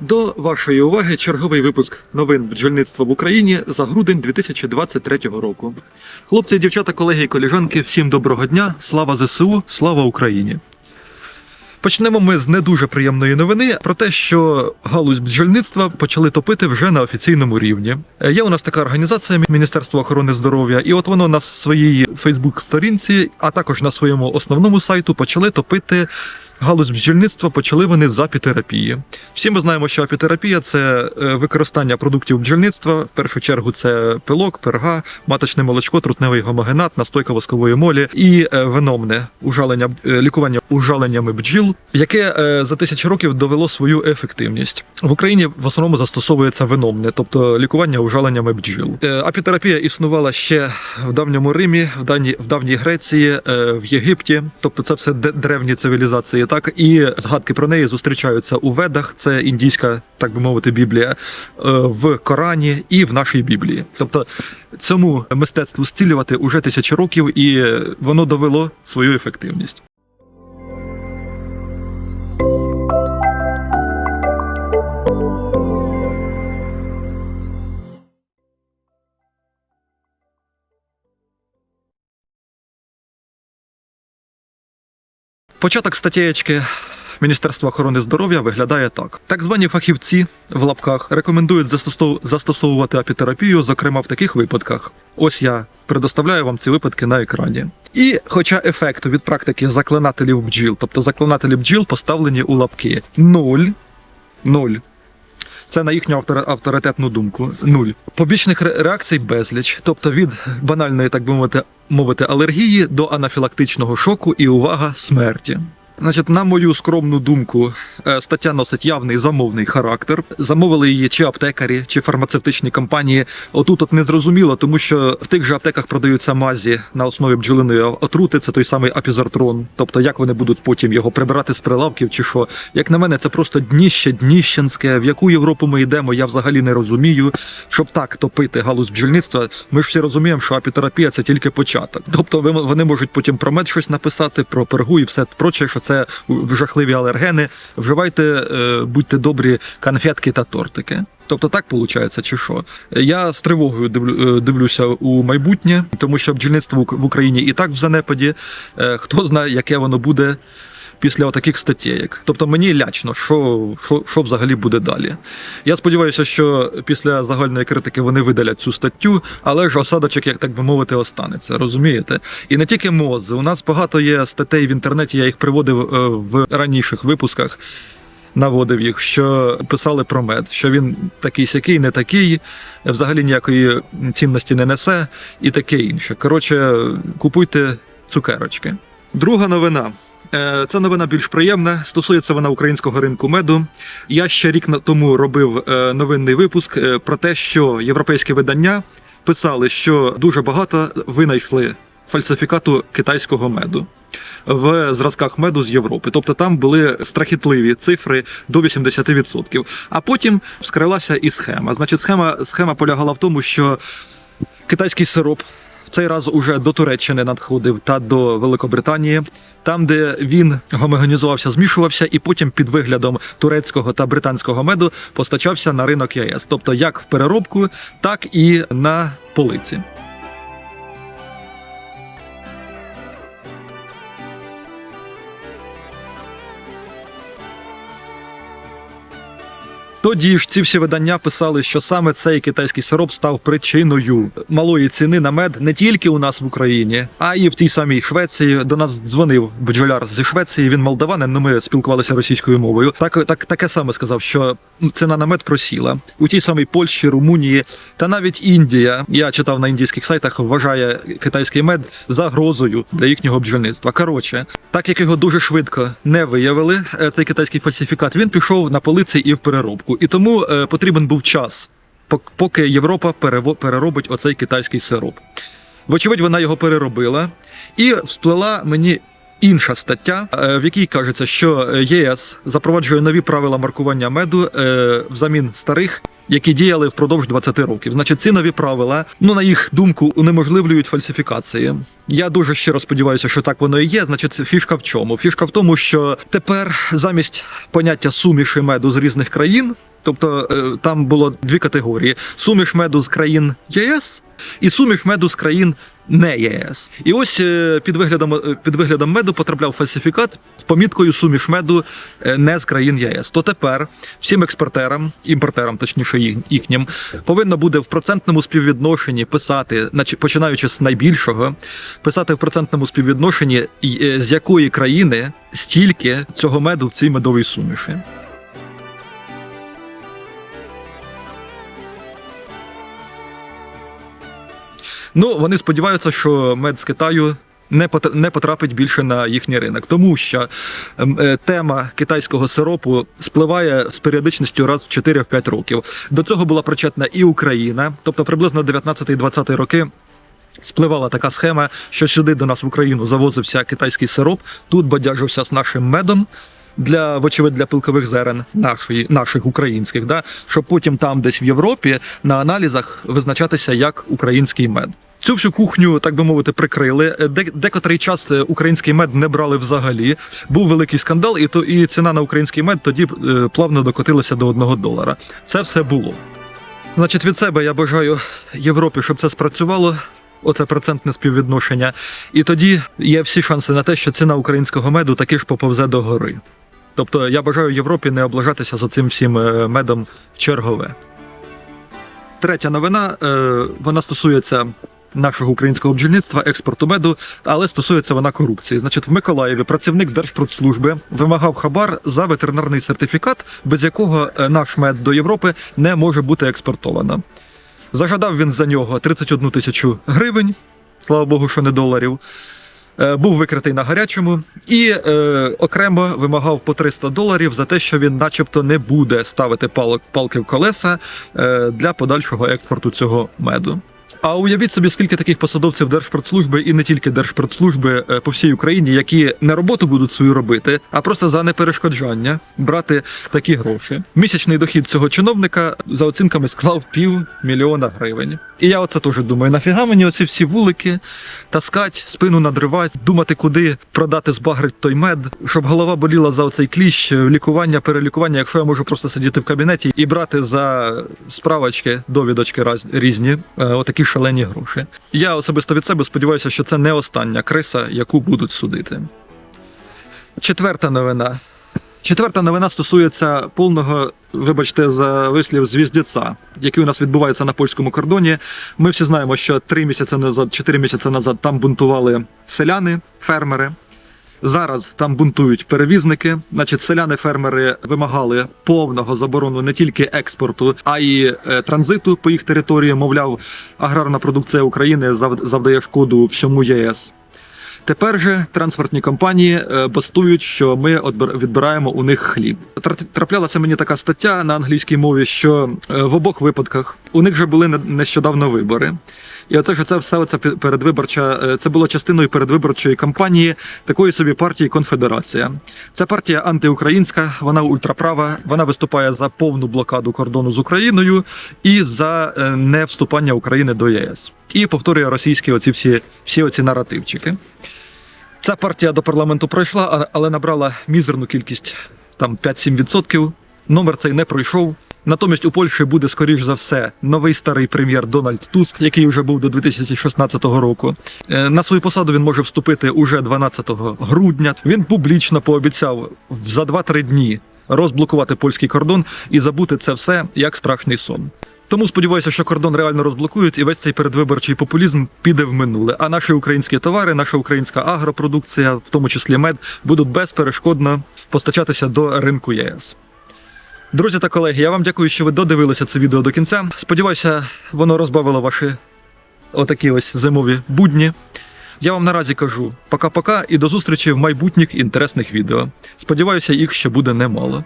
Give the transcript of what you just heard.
До вашої уваги черговий випуск новин бджільництва в Україні за грудень 2023 року. Хлопці, дівчата, колеги і коліжанки, всім доброго дня! Слава ЗСУ, слава Україні! Почнемо ми з не дуже приємної новини про те, що галузь бджільництва почали топити вже на офіційному рівні. Є у нас така організація Міністерство охорони здоров'я, і от воно на своїй Фейсбук-сторінці, а також на своєму основному сайту почали топити. Галузь бджільництва почали вони з апітерапії. Всі ми знаємо, що апітерапія це е, використання продуктів бджільництва. В першу чергу це пилок, перга, маточне молочко, трутневий гомогенат, настойка воскової молі і е, веномне ужалення е, лікування ужаленнями бджіл, яке за тисячі років довело свою ефективність. В Україні в основному застосовується веномне, тобто лікування ужаленнями бджіл. Апітерапія існувала ще в давньому Римі, в давній, в давній Греції, в Єгипті, тобто це все древні цивілізації. Так і згадки про неї зустрічаються у ведах. Це індійська, так би мовити, біблія, е, в Корані і в нашій Біблії. Тобто цьому мистецтву стілювати уже тисячі років, і воно довело свою ефективність. Початок статтєчки Міністерства охорони здоров'я виглядає так: так звані фахівці в лапках рекомендують застосов- застосовувати апітерапію, зокрема в таких випадках. Ось я предоставляю вам ці випадки на екрані. І, хоча ефекту від практики заклинателів бджіл, тобто заклинателі бджіл поставлені у лапки нуль, нуль. Це на їхню автори- авторитетну думку. Нуль. Побічних реакцій безліч, тобто від банальної, так би мовити, мовити, алергії до анафілактичного шоку і увага смерті. Значить, на мою скромну думку, е, стаття носить явний замовний характер. Замовили її чи аптекарі, чи фармацевтичні компанії. Отут от не зрозуміло, тому що в тих же аптеках продаються мазі на основі бджолиної отрути. Це той самий апізартрон. Тобто, як вони будуть потім його прибирати з прилавків, чи що. Як на мене, це просто дніще дніщенське. В яку Європу ми йдемо, я взагалі не розумію. Щоб так топити галузь бджільництва, ми ж всі розуміємо, що апітерапія це тільки початок. Тобто, вони можуть потім про мед щось написати, про пергу і все проче, що це жахливі алергени. Вживайте, е, будьте добрі, конфетки та тортики. Тобто так виходить, чи що? Я з тривогою е, дивлюся у майбутнє, тому що бджільництво в Україні і так в занепаді. Е, Хто знає, яке воно буде після таких статтєєк. Тобто мені лячно, що, що, що взагалі буде далі. Я сподіваюся, що після загальної критики вони видалять цю статтю, але ж осадочок, як так би мовити, останеться. Розумієте? І не тільки мози. У нас багато є статей в інтернеті, я їх приводив е, в раніших випусках. Наводив їх, що писали про мед, що він такий сякий, не такий, взагалі ніякої цінності не несе, і таке інше. Коротше, купуйте цукерочки. Друга новина. Е, Ця новина більш приємна. Стосується вона українського ринку меду. Я ще рік тому робив е, новинний випуск е, про те, що європейські видання писали, що дуже багато винайшли фальсифікату китайського меду в зразках меду з Європи. Тобто там були страхітливі цифри до 80%. А потім вскрилася і схема. Значить, схема, схема полягала в тому, що китайський сироп. Цей раз уже до Туреччини надходив та до Великобританії, там, де він гомогенізувався, змішувався, і потім під виглядом турецького та британського меду постачався на ринок ЄС, тобто як в переробку, так і на полиці. Тоді ж ці всі видання писали, що саме цей китайський сироп став причиною малої ціни на мед не тільки у нас в Україні, а й в тій самій Швеції. До нас дзвонив бджоляр зі Швеції. Він молдаванин. Ну ми спілкувалися російською мовою. Так, так таке саме сказав, що ціна на мед просіла у тій самій Польщі, Румунії та навіть Індія. Я читав на індійських сайтах, вважає китайський мед загрозою для їхнього бджільництва. Коротше, так як його дуже швидко не виявили, е, цей китайський фальсифікат, він пішов на полиці і в переробку. І тому е, потрібен був час, пок- поки Європа переробить оцей китайський сироп. Вочевидь, вона його переробила і всплила мені. Інша стаття, е, в якій кажеться, що ЄС запроваджує нові правила маркування меду е, взамін старих, які діяли впродовж 20 років. Значить, ці нові правила, ну на їх думку, унеможливлюють фальсифікації. Я дуже щиро сподіваюся, що так воно і є. Значить, фішка в чому? Фішка в тому, що тепер замість поняття суміші меду з різних країн Тобто е, там було дві категорії: суміш меду з країн ЄС і суміш меду з країн не ЄС. І ось е, під виглядом е, під виглядом меду потрапляв фальсифікат з поміткою суміш меду не з країн ЄС. То тепер всім експортерам, імпортерам, точніше їхнім, повинно буде в процентному співвідношенні писати, починаючи з найбільшого, писати в процентному співвідношенні, з якої країни стільки цього меду в цій медовій суміші. Ну, вони сподіваються, що мед з Китаю не потр- потрапить більше на їхній ринок, тому що ем, е, тема китайського сиропу спливає з періодичністю раз в 4-5 років. До цього була причетна і Україна, тобто приблизно 19-20 роки. Спливала така схема, що сюди до нас в Україну завозився китайський сироп, тут бадяжився з нашим медом. Для вочевидь для пилкових зерен нашої наших українських, да щоб потім там, десь в Європі, на аналізах визначатися як український мед. Цю всю кухню, так би мовити, прикрили. Е, Де, декотрий час е, український мед не брали взагалі. Був великий скандал, і то і ціна на український мед тоді е, плавно докотилася до одного долара. Це все було. Значить, від себе я бажаю Європі, щоб це спрацювало. Оце процентне співвідношення. І тоді є всі шанси на те, що ціна українського меду таки ж поповзе до гори. Тобто я бажаю Європі не облажатися з оцим всім е, медом чергове. Третя новина е, вона стосується нашого українського бджільництва, експорту меду, але стосується вона корупції. Значить, в Миколаєві працівник Держпродслужби вимагав хабар за ветеринарний сертифікат, без якого е, наш мед до Європи не може бути експортовано. Зажадав він за нього 31 тисячу гривень, слава Богу, що не доларів. Е, Був викритий на гарячому і е, окремо вимагав по 300 доларів за те, що він, начебто, не буде ставити палок, палки в колеса е, для подальшого експорту цього меду. А уявіть собі, скільки таких посадовців Держпродслужби і не тільки Держпродслужби е, по всій Україні, які не роботу будуть свою робити, а просто за неперешкоджання брати такі гроші. Місячний дохід цього чиновника за оцінками склав пів мільйона гривень. І я оце теж думаю, нафіга мені оці всі вулики таскать, спину надривати, думати, куди продати збагрить той мед, щоб голова боліла за оцей кліщ, е, лікування, перелікування, якщо я можу просто сидіти в кабінеті і брати за справочки, довідочки різні, е, отакі шалені гроші. Я особисто від себе сподіваюся, що це не остання криса, яку будуть судити. Четверта новина. Четверта новина стосується повного, вибачте, за вислів звіздіця, який у нас відбувається на польському кордоні. Ми всі знаємо, що три місяці назад, чотири місяці назад там бунтували селяни, фермери. Зараз там бунтують перевізники. Значить, селяни-фермери вимагали повного заборону не тільки експорту, а й е, транзиту по їх території. Мовляв, аграрна продукція України зав- завдає шкоду всьому ЄС. Тепер же транспортні компанії е, бастують, що ми відбираємо у них хліб. Тр- Траплялася мені така стаття на англійській мові, що е, в обох випадках у них вже були не- нещодавно вибори. І оце ж це все оце передвиборча. е, Це було частиною передвиборчої кампанії такої собі партії Конфедерація. Ця партія антиукраїнська, вона ультраправа, вона виступає за повну блокаду кордону з Україною і за е, невступання України до ЄС. І повторює російські оці всі, всі оці наративчики. Ця партія до парламенту пройшла, але набрала мізерну кількість там 5-7%. Номер цей не пройшов. Натомість у Польщі буде, скоріш за все, новий старий прем'єр Дональд Туск, який вже був до 2016 року. Е, На свою посаду він може вступити уже 12 грудня. Він публічно пообіцяв за 2-3 дні розблокувати польський кордон і забути це все як страшний сон. Тому сподіваюся, що кордон реально розблокують, і весь цей передвиборчий популізм піде в минуле. А наші українські товари, наша українська агропродукція, в тому числі мед, будуть безперешкодно постачатися до ринку ЄС. Друзі та колеги, я вам дякую, що ви додивилися це відео до кінця. Сподіваюся, воно розбавило ваші отакі ось зимові будні. Я вам наразі кажу пока-пока і до зустрічі в майбутніх інтересних відео. Сподіваюся, їх ще буде немало.